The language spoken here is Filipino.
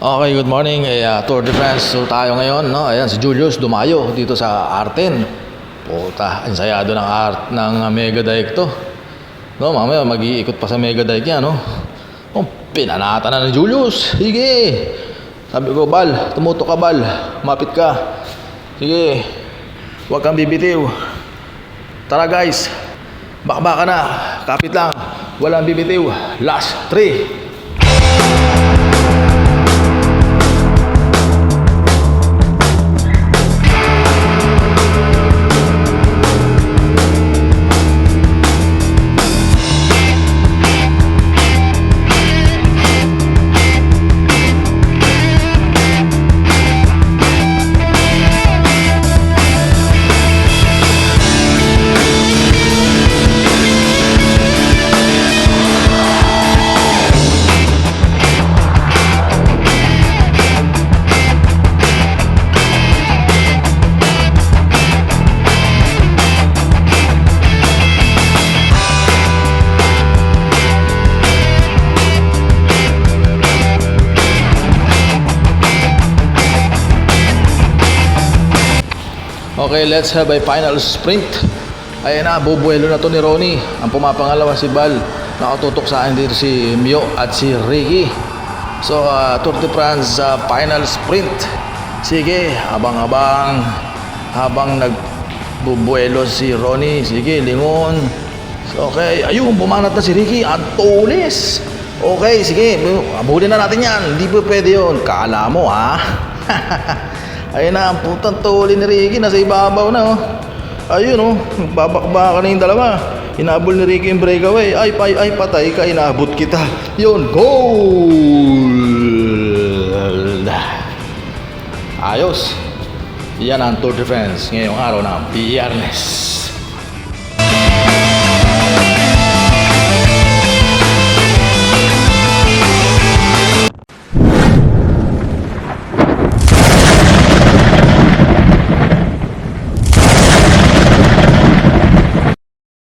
Okay, good morning. Eh, uh, Tour de France so tayo ngayon, no? Ayan, si Julius Dumayo dito sa Arten. Puta, ensayado ng art ng uh, Mega Dike to. No, mamaya mag-iikot pa sa Mega Dike yan, no? Oh, pinanata na ni Julius. Sige. Sabi ko, Bal, tumuto ka, Bal. Mapit ka. Sige. Huwag kang bibitiw. Tara, guys. Baka-baka na. Kapit lang. Walang bibitiw. Last three. Okay, let's have a final sprint. Ayan na, bubuelo na to ni Ronnie. Ang pumapangalawa si Bal. Nakatutok sa akin dito si Mio at si Ricky. So, uh, Tour de France uh, final sprint. Sige, habang-habang habang nagbubuelo si Ronnie. Sige, lingon. Okay, ayun, bumanat na si Ricky. Ang tulis. Okay, sige, abulin na natin yan. Hindi po pwede yun. Kala mo, ha? Ayun na, ang putang tuli ni Ricky, nasa ibabaw na, oh. Ayun, oh, babakbakan na yung dalawa. Inabol ni Ricky yung breakaway. Ay, ay, ay, patay ka, inabot kita. Yun, goal! Ayos. Yan ang Tour de France ngayong araw ng Biyernes.